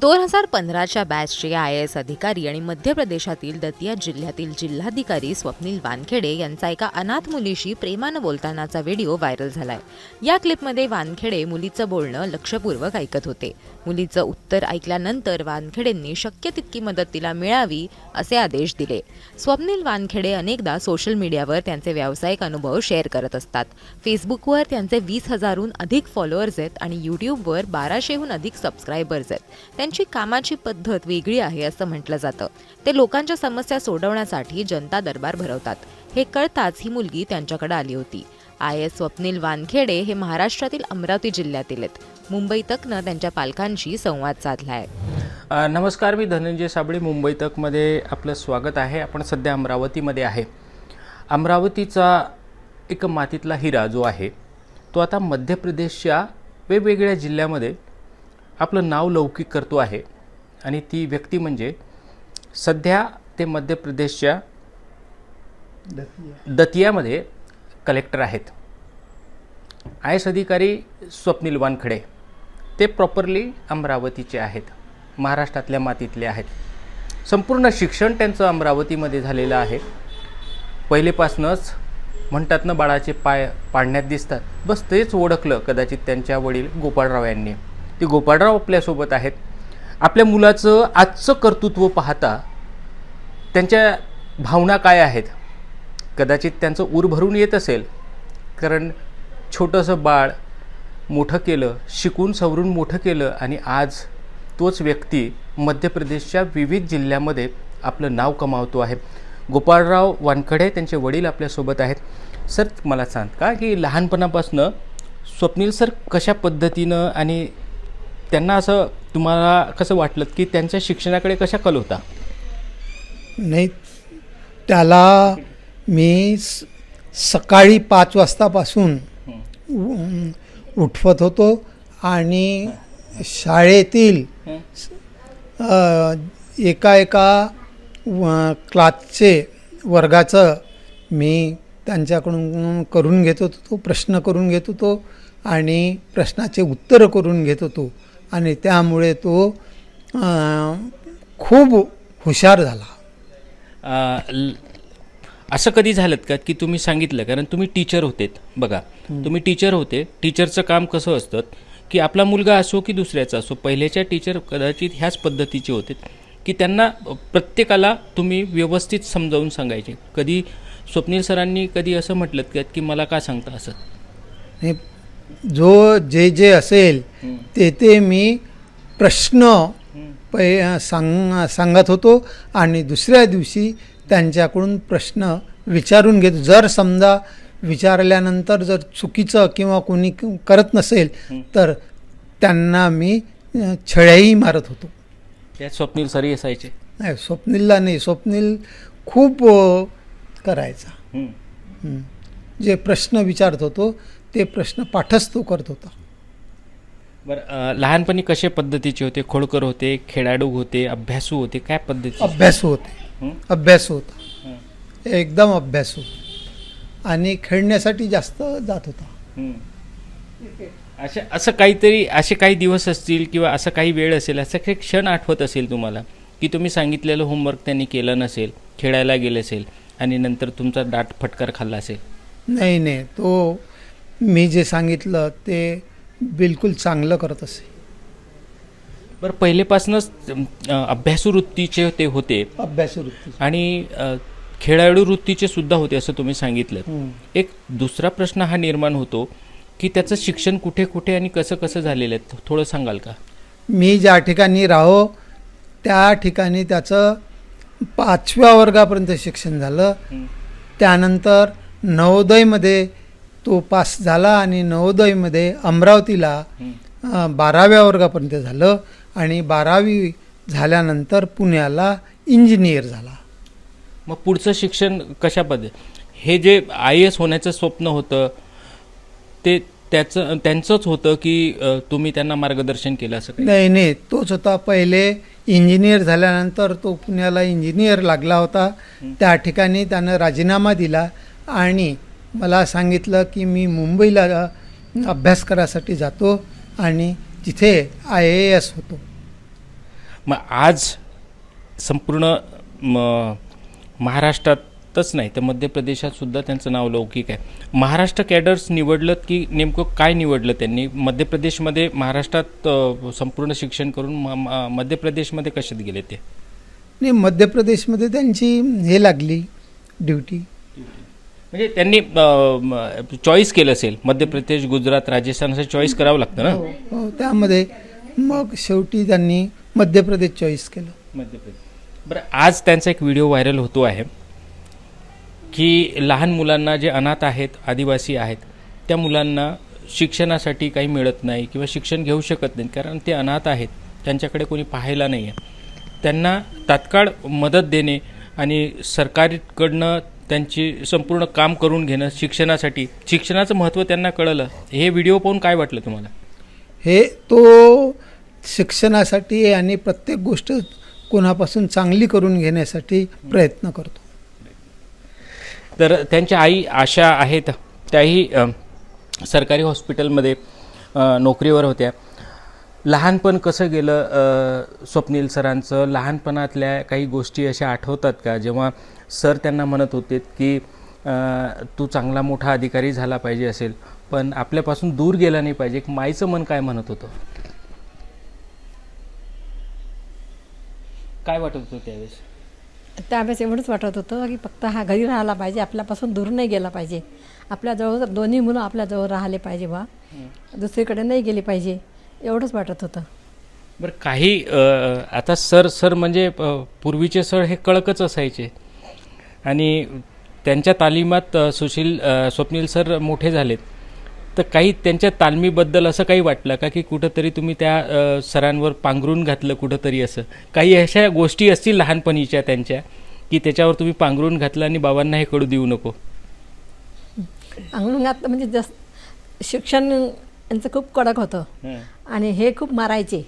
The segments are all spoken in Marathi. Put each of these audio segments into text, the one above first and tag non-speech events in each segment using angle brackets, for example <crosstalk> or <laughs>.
दोन हजार पंधराच्या बॅचचे आय एस अधिकारी आणि मध्य प्रदेशातील दतिया जिल्ह्यातील जिल्हाधिकारी स्वप्नील वानखेडे यांचा एका अनाथ मुलीशी प्रेमानं बोलतानाचा व्हिडिओ व्हायरल झालाय. या क्लिपमध्ये वानखेडे मुलीचं बोलणं लक्षपूर्वक ऐकत होते. मुलीचं उत्तर ऐकल्यानंतर वानखेडेंनी शक्य तितकी मदत तिला मिळावी असे आदेश दिले. स्वप्नील वानखेडे अनेकदा सोशल मीडियावर त्यांचे व्यावसायिक अनुभव शेअर करत असतात. फेसबुकवर त्यांचे वीस हजारहून अधिक फॉलोअर्स आहेत आणि यूट्यूबवर बाराशेहून अधिक सबस्क्रायबर्स आहेत. त्यांची कामाची पद्धत वेगळी आहे असं म्हटलं जातं. ते लोकांच्या समस्या सोडवण्यासाठी जनता दरबार भरवतात. हे कळताच ही मुलगी त्यांच्याकडे आली होती. आय. एस. स्वप्नील वानखेडे हे महाराष्ट्रातील अमरावती जिल्ह्यातील आहेत. मुंबई तकनं त्यांच्या पालकांशी संवाद साधला आहे नमस्कार मी धनंजय साबळे मुंबई तकमध्ये आपलं स्वागत आहे. आपण सध्या अमरावतीमध्ये आहे. अमरावतीचा एक मातीतला हिरा जो आहे तो आता मध्य प्रदेशच्या वेगवेगळ्या जिल्ह्यामध्ये आपलं नाव लौकिक करतो आहे. आणि ती व्यक्ती म्हणजे सध्या ते मध्य प्रदेशच्या दतियामध्ये कलेक्टर आहेत. आय एस अधिकारी स्वप्नील वानखडे ते प्रॉपरली अमरावतीचे आहेत. महाराष्ट्रातल्या मातीतले आहेत. संपूर्ण शिक्षण त्यांचं अमरावतीमध्ये झालेलं आहे. पहिलेपासूनच म्हणतात ना बाळाचे पाय पाडण्यात दिसतात. बस तेच ओळखलं कदाचित त्यांच्या वडील गोपाळराव यांनी. ते गोपाळराव आपल्यासोबत आहेत. आपल्या मुलाचं आजचं कर्तृत्व पाहता त्यांच्या भावना काय आहेत? कदाचित त्यांचं ऊर भरून येत असेल. कारण छोटंसं बाळ मोठं केलं शिकून सवरून मोठं केलं आणि आज तोच व्यक्ती मध्य प्रदेशच्या विविध जिल्ह्यामध्ये आपलं नाव कमावतो आहे. गोपाळराव वानखडे त्यांचे वडील आपल्यासोबत आहेत. सर मला सांग का की लहानपणापासून स्वप्नील सर कशा पद्धतीनं आणि त्यांना असं तुम्हाला कसं वाटलं की त्यांच्या शिक्षणाकडे कशा कल होता? नाही त्याला मी सकाळी पाच वाजतापासून उठवत होतो आणि शाळेतील एका एका व- क्लासचे वर्गाचं मी त्यांच्याकडून करून घेत होतो तो प्रश्न करून घेत होतो आणि प्रश्नाचे उत्तरं करून घेत होतो. आणि त्यामुळे तो खूप हुशार झाला. असं कधी झालं का की तुम्ही सांगितलं कारण तुम्ही टीचर होतेत बघा. तुम्ही टीचर होते टीचरचं काम कसं असतं की आपला मुलगा असो की दुसऱ्याचा असो पहिल्याच्या टीचर कदाचित ह्याच पद्धतीचे होते की त्यांना प्रत्येकाला तुम्ही व्यवस्थित समजावून सांगायचे. कधी स्वप्नील सरांनी कधी असं म्हटलं का की मला का सांगता असं? जो जे जे असेल ते ते मी प्रश्न पै सांग सांगत होतो आणि दुसऱ्या दिवशी त्यांच्याकडून प्रश्न विचारून घेतो. जर समजा विचारल्यानंतर जर चुकीचं किंवा कोणी करत नसेल तर त्यांना मी छळ्याही मारत होतो. त्यात स्वप्नील सरी असायचे. नाही स्वप्नीलला नाही. स्वप्नील खूप करायचा. जे प्रश्न विचारत होतो ते प्रश्न पाठच तो करत होता. बरं लहानपणी कशा पद्धतीचे होते? खोडकर होते खेळाडू होते अभ्यासू होते काय पद्धती अभ्यासू होते? अभ्यासू होता. एकदम अभ्यासू. आणि खेळण्यासाठी जास्त जात होता. अशा असं काहीतरी असे काही दिवस असतील किंवा असं काही वेळ असेल असं काही क्षण आठवत असेल तुम्हाला? की तुम्ही सांगितलेलं होमवर्क त्यांनी केलं नसेल खेळायला गेले असेल आणि नंतर तुमचा दाट फटकार खाल्ला असेल? नाही नाही. तो मी जे सांगितलं ते बिलकुल चांगलं करत असे. बरं पहिलेपासूनच अं, अभ्यासू वृत्तीचे ते होते. अभ्यासू वृत्ती आणि खेळाडू वृत्तीचे सुद्धा होते असं तुम्ही सांगितलं. एक दुसरा प्रश्न हा निर्माण होतो की त्याचं शिक्षण कुठे कुठे आणि कसं कसं झालेलं आहे? थोडं सांगाल का? मी ज्या ठिकाणी राहो त्या ठिकाणी त्याचं पाचव्या वर्गापर्यंत शिक्षण झालं. त्यानंतर नवोदयमध्ये तो पास झाला आणि नवोदयमध्ये अमरावतीला बाराव्या वर्गापर्यंत झालं आणि बारावी झाल्यानंतर पुण्याला इंजिनियर झाला. मग पुढचं शिक्षण कशा पद्धती? हे जे आय एस होण्याचं स्वप्न होतं ते त्याचं त्यांचंच होतं की तुम्ही त्यांना मार्गदर्शन केलं असं नाही नाही. तोच होता. पहिले इंजिनियर झाल्यानंतर तो पुण्याला इंजिनियर लागला होता. त्या ठिकाणी त्यानं राजीनामा दिला आणि मला सांगितलं की मी मुंबईला अभ्यास करायसाठी जातो आणि तिथे आय ए एस होतो. मग आज संपूर्ण म, महाराष्ट्रातच नाही तर मध्य प्रदेशात सुद्धा त्यांचं नाव लौकिक आहे. महाराष्ट्र कॅडर्स निवडलं की नेमकं काय निवडलं त्यांनी? मध्य प्रदेशमध्ये महाराष्ट्रात संपूर्ण शिक्षण करून मध्य प्रदेशमध्ये कशात गेले ते? आणि मध्य प्रदेशमध्ये त्यांची हे लागली ड्युटी. म्हणजे त्यांनी चॉईस केलं असेल. मध्य प्रदेश गुजरात राजस्थान असं चॉईस करावं लागतं ना? हो त्यामध्ये. मग शेवटी त्यांनी मध्य प्रदेश चॉईस केलं. मध्य प्रदेश. बरं आज त्यांचा एक व्हिडिओ व्हायरल होतो आहे की लहान मुलांना जे अनाथ आहेत आदिवासी आहेत त्या मुलांना शिक्षणासाठी काही मिळत नाही किंवा शिक्षण घेऊ शकत नाहीत कारण ते अनाथ आहेत त्यांच्याकडे कोणी पाहायला नाही आहे त्यांना तात्काळ मदत देणे आणि सरकारकडनं त्यांची संपूर्ण काम करून घेणं शिक्षणासाठी. शिक्षणाचं महत्त्व त्यांना कळलं. हे व्हिडिओ पाहून काय वाटलं तुम्हाला? हे तो शिक्षणासाठी आणि प्रत्येक गोष्ट कोणापासून चांगली करून घेण्यासाठी प्रयत्न करतो. तर त्यांच्या आई आशा आहेत त्याही सरकारी हॉस्पिटलमध्ये नोकरीवर होत्या. लहानपण कसं गेलं स्वप्नील सरांचं? लहानपणातल्या काही गोष्टी अशा आठवतात का? जेव्हा सर त्यांना म्हणत होते की तू चांगला मोठा अधिकारी झाला पाहिजे असेल पण आपल्यापासून दूर गेला नाही पाहिजे. माईचं मन काय म्हणत होतं? काय वाटत होतं त्यावेळेस? त्यावेळेस एवढंच वाटत होतं की फक्त हा घरी राहायला पाहिजे आपल्यापासून दूर नाही गेला पाहिजे. आपल्याजवळ दोन्ही मुलं आपल्याजवळ राहिले पाहिजे बा. दुसरीकडे नाही गेली पाहिजे. एवढंच वाटत होतं. बरं काही आता सर सर म्हणजे पूर्वीचे सर हे कळकच असायचे. आणि त्यांच्या तालिमात सुशील स्वप्नील सर मोठे झालेत. तर काही त्यांच्या तालमीबद्दल असं काही वाटलं का की कुठंतरी तुम्ही त्या सरांवर पांघरून घातलं कुठंतरी असं? काही अशा गोष्टी असतील लहानपणीच्या त्यांच्या की त्याच्यावर तुम्ही पांघरून घातलं आणि बाबांना हे कळू देऊ नको? अंगण घातलं म्हणजे जस शिक्षण यांचं खूप कडक होतं. आणि हे खूप मारायचे.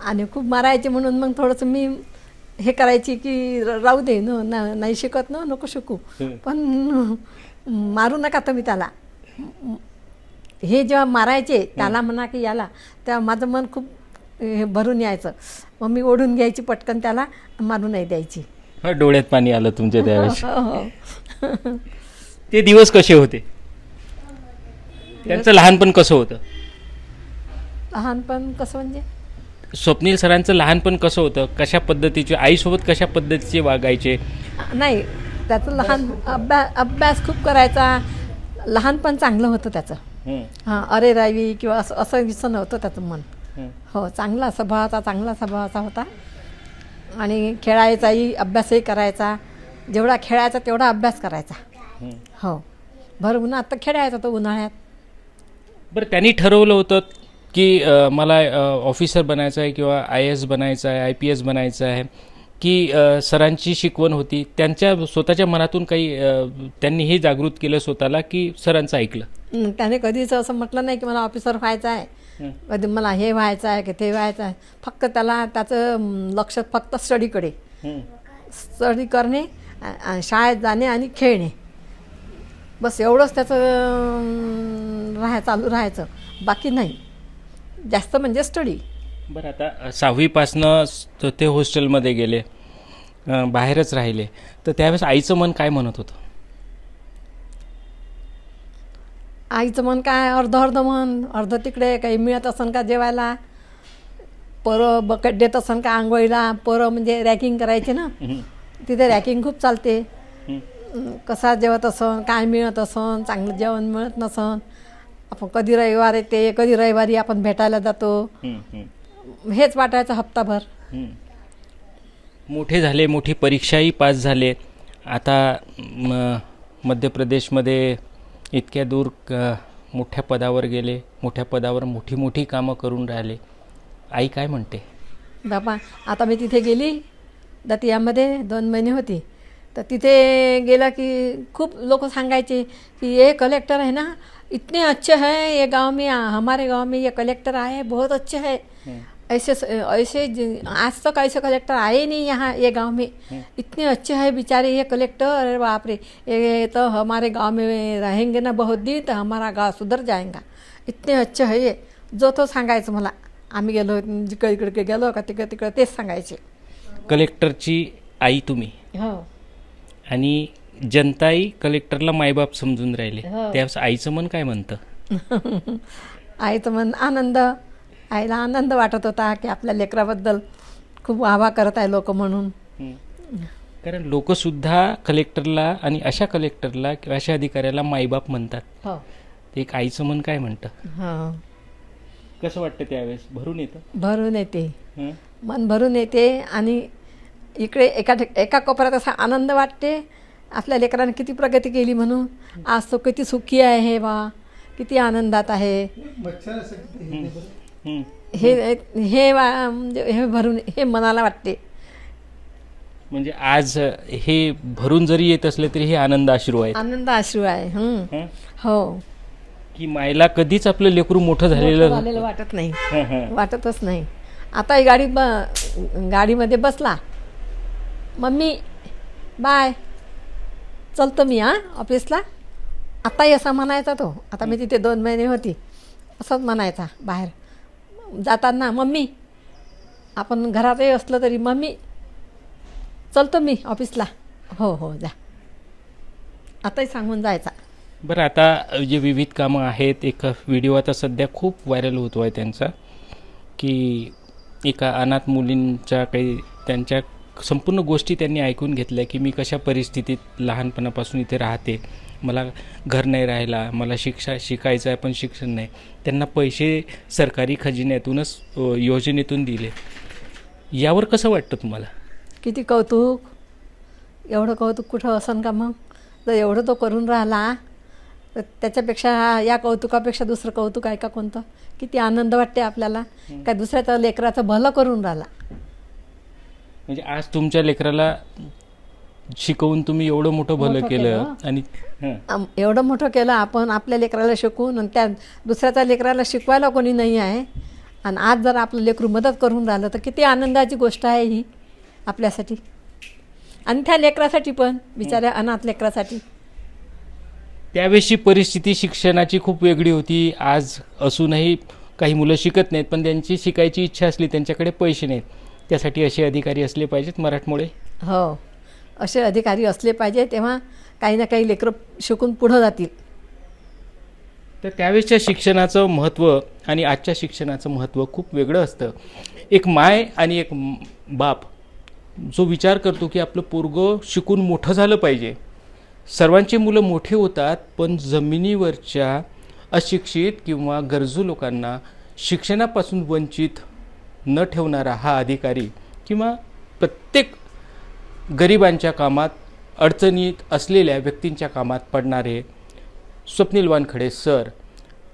आणि खूप मारायचे म्हणून मग थोडंसं मी हे करायची की राहू दे न नाही शिकत न नको शिकू. पण मारू नका तुम्ही त्याला. हे जेव्हा मारायचे त्याला म्हणा की याला तेव्हा माझं मन खूप हे भरून यायचं. मग मी ओढून घ्यायची पटकन त्याला मारू नाही द्यायची. डोळ्यात पाणी आलं तुमच्या त्यावेळेस. हो, हो. ते दिवस कसे होते? त्यांचं लहानपण कसं होतं? लहानपण कसं म्हणजे? स्वप्नील सरांचं लहानपण कसं होतं? कशा पद्धतीचे आईसोबत कशा पद्धतीचे वागायचे? नाही त्याचं लहान अभ्यास अभ्यास खूप करायचा. लहानपण चांगलं होतं त्याचं. हां अरे रावी किंवा असं असं विसं नव्हतं त्याचं मन. हो चांगला स्वभावाचा चांगला स्वभावाचा होता. आणि खेळायचाही अभ्यासही करायचा. जेवढा खेळायचा तेवढा अभ्यास करायचा. हो. भर उन्हात तर खेळायचा तो उन्हाळ्यात. बरं त्यांनी ठरवलं होतं की अं, मला ऑफिसर बनायचं आहे किंवा आय एस बनायचं आहे आय पी एस बनायचं आहे की अं, सरांची शिकवण होती. त्यांच्या स्वतःच्या मनातून काही अं, त्यांनी हे जागृत केलं स्वतःला की सरांचं ऐकलं. हं, त्याने कधीच असं म्हटलं नाही की मला ऑफिसर व्हायचं आहे. कधी मला हे व्हायचं आहे की ते व्हायचं आहे. फक्त त्याला त्याचं लक्ष फक्त स्टडीकडे स्टडी करणे आ- आ- शाळेत जाणे आणि खेळणे. बस एवढंच त्याचं राहाय चालू राहायचं. बाकी नाही. जास्त म्हणजे स्टडी बरं आता सहावीपासनं ते हॉस्टेलमध्ये गेले बाहेरच राहिले. तर त्यावेळेस आईचं मन काय म्हणत होतं? आईचं मन काय? अर्ध अर्ध मन. अर्ध तिकडे काही मिळत असन का जेवायला? पोरं बकेट देत असन का आंघोळीला? पोरं म्हणजे रॅकिंग करायचे ना? तिथे रॅकिंग खूप चालते. कसा जेवत असन काय मिळत असन चांगलं जेवण मिळत नसन. आपण कधी रविवार येते कधी रविवारी आपण भेटायला जातो. हेच वाटायचं हप्ताभर. मोठे झाले मोठी परीक्षाही पास झाले. आता म, मध्य प्रदेशमध्ये इतक्या दूर मोठ्या पदावर गेले. मोठ्या पदावर मोठी मोठी कामं करून राहिले. आई काय म्हणते? बाबा आता मी तिथे गेली. दतियामध्ये दोन महिने होती. तर तिथे गेलं की खूप लोक सांगायचे कि ये कलेक्टर है ना इतने अच्छे हैं ये गांव में हमारे गांव में ये कलेक्टर आए हैं, बहुत अच्छे हैं। ऐसे ऐसे आज तक ऐसे कलेक्टर आए नहीं यहाँ ये गांव में। इतने अच्छे हैं बेचारे ये कलेक्टर अरे बाप रे ये तो हमारे गांव में रहेंगे ना बहुत दिन तो हमारा गांव सुधर जाएगा। इतने अच्छे है ये। जो तो सांगायचं मला। आम्ही गेलो जिकडे इकडे गेलो का तिकडे तिकडे तेच सांगायचे। कलेक्टरची आई तुम्ही? हो। आणि जनताही कलेक्टरला मायबाप समजून राहिले. हो. त्यावेळेस आईचं मन काय म्हणतं? <laughs> आईचं मन आनंद. आईला आनंद वाटत होता की आपल्या लेकराबद्दल खूप वाहवा करत आहे लोक म्हणून. कारण लोक सुद्धा कलेक्टरला आणि अशा कलेक्टरला किंवा अशा अधिकाऱ्याला मायबाप म्हणतात. हो. ते एक आईचं मन काय म्हणतं? कसं वाटतं त्यावेळेस? भरून येतं? भरून येते? मन भरून येते आणि इकडे एका एका कोपऱ्यात असा आनंद वाटते. आपल्या लेकराने किती प्रगती केली म्हणून. आज तो किती सुखी आहे हे बा. किती आनंदात आहे. हं. हे हे वा- म्हणजे हे भरून हे मनाला वाटते. म्हणजे आज हे भरून जरी येत असले तरी हे आनंद अश्रू आहेत. आनंद अश्रू आहे. हं. की मायला कधीच आपलं लेकरू मोठं झालेलं वाटत नाही. वाटतच नाही. आता ही गाडी गाडीमध्ये बसला. मम्मी बाय चलतो मी हां ऑफिसला आताही असा म्हणायचा तो. आता मी तिथे दोन महिने होती. असंच म्हणायचा बाहेर. जाताना मम्मी आपण घरातही असलं तरी मम्मी चलतो मी ऑफिसला हो हो जा. आताही सांगून जायचा. बरं आता जे विविध कामं आहेत एक व्हिडिओ आता सध्या खूप व्हायरल होतो आहे त्यांचा की एका अनाथ मुलींच्या काही त्यांच्या संपूर्ण गोष्टी त्यांनी ऐकून घेतल्या की मी कशा परिस्थितीत लहानपणापासून इथे राहते. मला घर नाही राहायला मला शिक्षा शिकायचं आहे पण शिक्षण नाही. त्यांना पैसे सरकारी खजिन्यातूनच योजनेतून दिले. यावर कसं वाटतं तुम्हाला? किती कौतुक. एवढं कौतुक कुठं असन का मग? जर एवढं तो करून राहिला तर त्याच्यापेक्षा या कौतुकापेक्षा दुसरं कौतुक आहे का कोणतं? किती आनंद वाटते आपल्याला. काय दुसऱ्याचं लेकराचं भलं करून राहिला. म्हणजे आज तुमच्या लेकराला शिकवून तुम्ही एवढं मोठं भलं केलं. आणि एवढं मोठं केलं आपण आपल्या लेकराला शिकवून आणि त्या दुसऱ्याच्या लेकराला शिकवायला कोणी नाही आहे. आणि आज जर आपलं लेकरू मदत करून राहिलं तर किती आनंदाची गोष्ट आहे ही आपल्यासाठी. आणि त्या लेकरासाठी पण बिचाऱ्या अनाथ लेकरासाठी. त्यावेळेसची परिस्थिती शिक्षणाची खूप वेगळी होती. आज असूनही काही मुलं शिकत नाहीत पण त्यांची शिकायची इच्छा असली त्यांच्याकडे पैसे नाहीत. त्यासाठी असे अधिकारी असले पाहिजेत मराठमोळे. हो. असे अधिकारी असले पाहिजे तेव्हा काही ना काही लेकरं शिकून पुढं जातील. तर त्यावेळेसच्या शिक्षणाचं महत्त्व आणि आजच्या शिक्षणाचं महत्त्व खूप वेगळं असतं. एक माय आणि एक बाप जो विचार करतो की आपलं पोरगं शिकून मोठं झालं पाहिजे. सर्वांची मुलं मोठी होतात पण जमिनीवरच्या अशिक्षित किंवा गरजू लोकांना शिक्षणापासून वंचित न ठेवणारा हा अधिकारी किंवा प्रत्येक गरिबांच्या कामात अडचणीत असलेल्या व्यक्तींच्या कामात पडणारे स्वप्नील वानखडे सर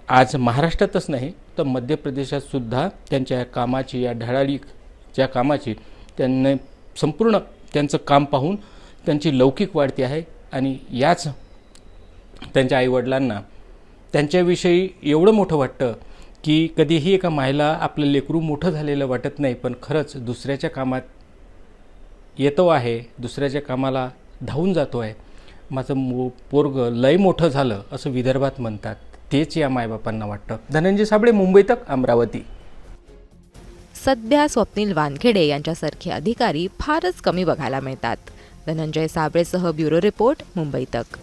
आज महाराष्ट्रातच नाही तर मध्य प्रदेशातसुद्धा त्यांच्या कामाची या ढळाळीच्या कामाची त्यांनी संपूर्ण त्यांचं काम पाहून त्यांची लौकिक वाढती आहे आणि याच त्यांच्या आईवडिलांना त्यांच्याविषयी एवढं मोठं वाटतं की कधीही एका मायला आपलं लेकरू मोठं झालेलं वाटत नाही पण खरंच दुसऱ्याच्या कामात येतो आहे दुसऱ्याच्या कामाला धावून जातो आहे. माझं मो पोरगं लय मोठं झालं असं विदर्भात म्हणतात. तेच या मायबापांना वाटतं. धनंजय साबळे मुंबई तक अमरावती. सध्या स्वप्नील वानखेडे यांच्यासारखे अधिकारी फारच कमी बघायला मिळतात. धनंजय साबळेसह ब्युरो रिपोर्ट मुंबई तक.